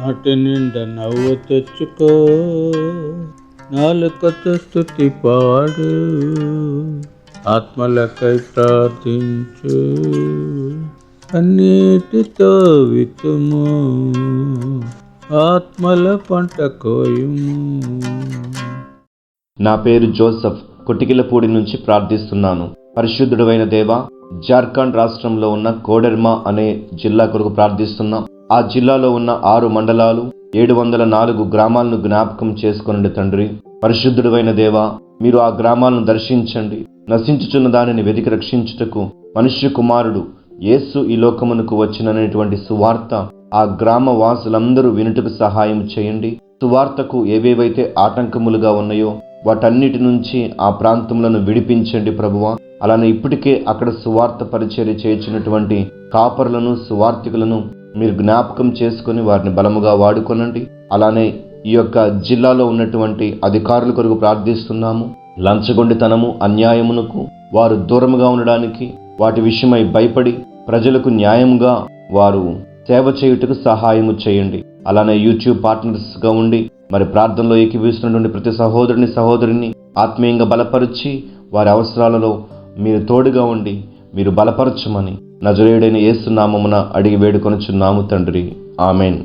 నాటి నిండా నవ్వు తెచ్చుకో. నాలుకతో స్థుతి పాడు. ఆత్మలకై ప్రార్థించు. అన్నిటితో వితుము ఆత్మల పంట కోయుము. నా పేరు జోసఫ్. కొటికిలపూడి నుంచి ప్రార్థిస్తున్నాను. పరిశుద్ధుడైన దేవ జార్ఖండ్ రాష్ట్రంలో ఉన్న కోడెర్మా అనే జిల్లా కొరకు ప్రార్థిస్తున్నాం. ఆ జిల్లాలో ఉన్న ఆరు మండలాలు ఏడు వందల నాలుగు గ్రామాలను జ్ఞాపకం చేసుకునండి తండ్రి. పరిశుద్ధుడైన దేవా మీరు ఆ గ్రామాలను దర్శించండి. నశించుచున్న దానిని వెతికి రక్షించుటకు మనుష్య కుమారుడు యేసు ఈ లోకమునకు వచ్చిననేటువంటి సువార్త ఆ గ్రామ వాసులందరూ వినుటకు సహాయం చేయండి. సువార్తకు ఏవేవైతే ఆటంకములుగా ఉన్నాయో వాటన్నిటి నుంచి ఆ ప్రాంతములను విడిపించండి ప్రభువ. అలానే ఇప్పటికే అక్కడ సువార్త పరిచర్య చేర్చినటువంటి కాపరులను సువార్థికులను మీరు జ్ఞాపకం చేసుకొని వారిని బలముగా వాడుకొనండి. అలానే ఈ యొక్క జిల్లాలో ఉన్నటువంటి అధికారుల కొరకు ప్రార్థిస్తున్నాము. లంచగొండితనము అన్యాయమునకు వారు దూరముగా ఉండడానికి వాటి విషయమై భయపడి ప్రజలకు న్యాయంగా వారు సేవ చేయుటకు సహాయము చేయండి. అలానే యూట్యూబ్ పార్ట్నర్స్గా ఉండి మరి ప్రార్థనలో ఏకీభవిస్తున్నటువంటి ప్రతి సహోదరుని సహోదరిని ఆత్మీయంగా బలపరిచి వారి అవసరాలలో మీరు తోడుగా ఉండి మీరు బలపరచమని. నజరేయుడైన ఏసునామమున అడిగి వేడుకొనుచున్నాము తండ్రి. ఆమెన్.